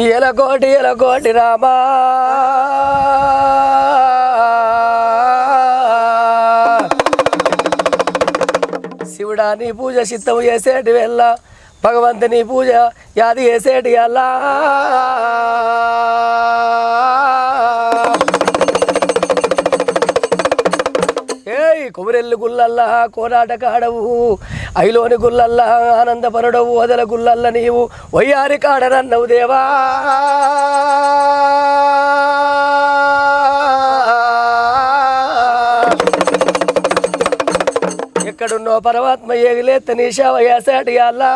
ఎలకోటి ఎలకోటి రామా. శివుడా నీ పూజ చిత్తము చేసేటి వెళ్ళ భగవంతుని పూజ యాది చేసేటి అల్లా ఏయ్ కొమరెల్లు గుల్లల్లా కోరాటకాడవు. ఐలోని గుల్లల్లా ఆనందపరుడవు వదల గుల్లల్ల నీవు వయ్యారి కాడనన్నవు దేవా. ఎక్కడున్నో పరమాత్మ ఏగిలేత నీ సేవ అల్లా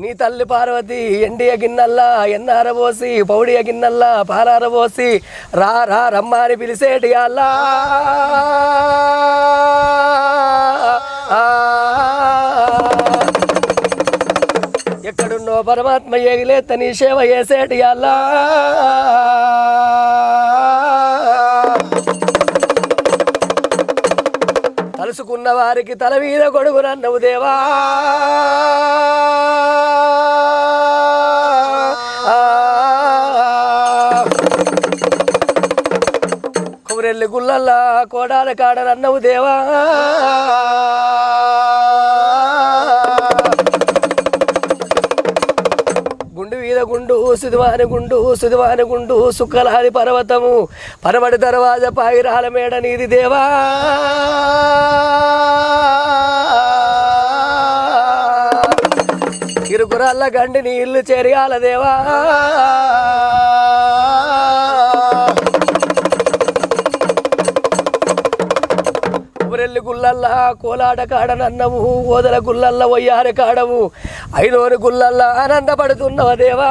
నీ తల్లి పార్వతి ఎండియ గిన్నల్లా ఎన్నారబోసి పౌడియ గిన్నల్లా పారారబోసి రా రా రమ్మాని పిలిసేటి అల్లా. ఎక్కడున్నో పరమాత్మ ఏగిలేత నీ సేవ చేసేటి అల్లా. తలుసుకున్న వారికి తల మీద కొడుకునన్నవు దేవా. రెల్లి గుల్లల్లా కోడాల కాడరన్నవు దేవా. గుండు మీద గుండు సుదివాని గుండు సుదివాని గుండు సుక్కలాది పర్వతము. పరమడి దర్వాజ పాయిరాల మేడ నీది దేవా. ఇరుగురాళ్ళ గండి నీళ్ళు చెరియాల దేవా. గుల్లల్లా కోలాట కాడనన్నవు ఓదల గుల్లల్ల వయ్యార కాడవు ఐదోరు గుల్లల్లా ఆనందపడుతున్నవ దేవా?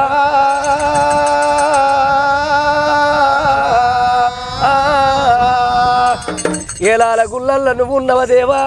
ఏలాల గుల్లల్ల నువ్వున్నవ దేవా?